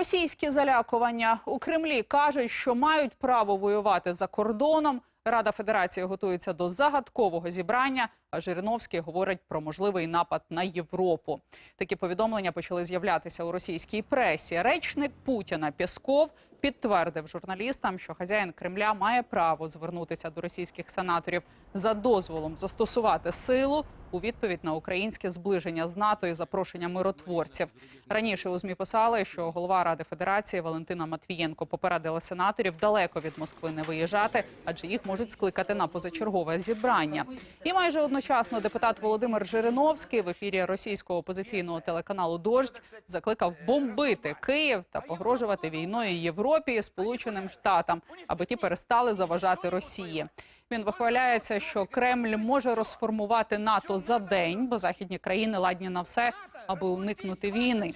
Російські залякування у Кремлі кажуть, що мають право воювати за кордоном. Рада Федерації готується до загадкового зібрання. А Жириновський говорить про можливий напад на Європу. Такі повідомлення почали з'являтися у російській пресі. Речник Путіна Пєсков підтвердив журналістам, що хазяїн Кремля має право звернутися до російських сенаторів за дозволом застосувати силу у відповідь на українське зближення з НАТО і запрошення миротворців. Раніше у змі писали, що голова Ради Федерації Валентина Матвієнко попередила сенаторів далеко від Москви не виїжджати, адже їх можуть скликати на позачергове зібрання. І майже одночасно депутат Володимир Жириновський в ефірі російського опозиційного телеканалу Дождь закликав бомбити Київ та погрожувати війною Європі і Сполученим Штатам, аби ті перестали заважати Росії. Він вихваляється, що Кремль може розформувати НАТО за день, бо західні країни ладні на все, аби уникнути війни.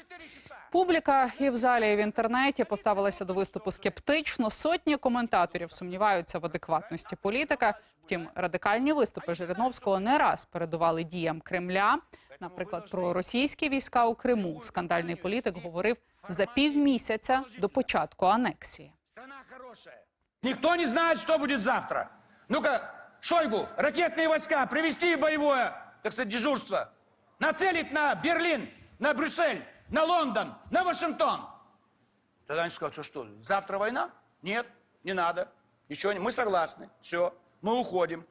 Публіка і в залі, і в інтернеті поставилася до виступу скептично. Сотні коментаторів сумніваються в адекватності політика. Втім, радикальні виступи Жириновського не раз передували діям Кремля. Наприклад, про російські війська у Криму скандальний політик говорив за півмісяця до початку анексії. Страна хорошая. Никто не знает, что будет завтра. Ну-ка, Шойгу, ракетные войска привести боевое, так сказать, дежурство. Нацелить на Берлин, на Брюссель, на Лондон, на Вашингтон. Тогда они сказали, что что, завтра война? Нет, не надо. Ничего не, мы согласны. Все, мы уходим.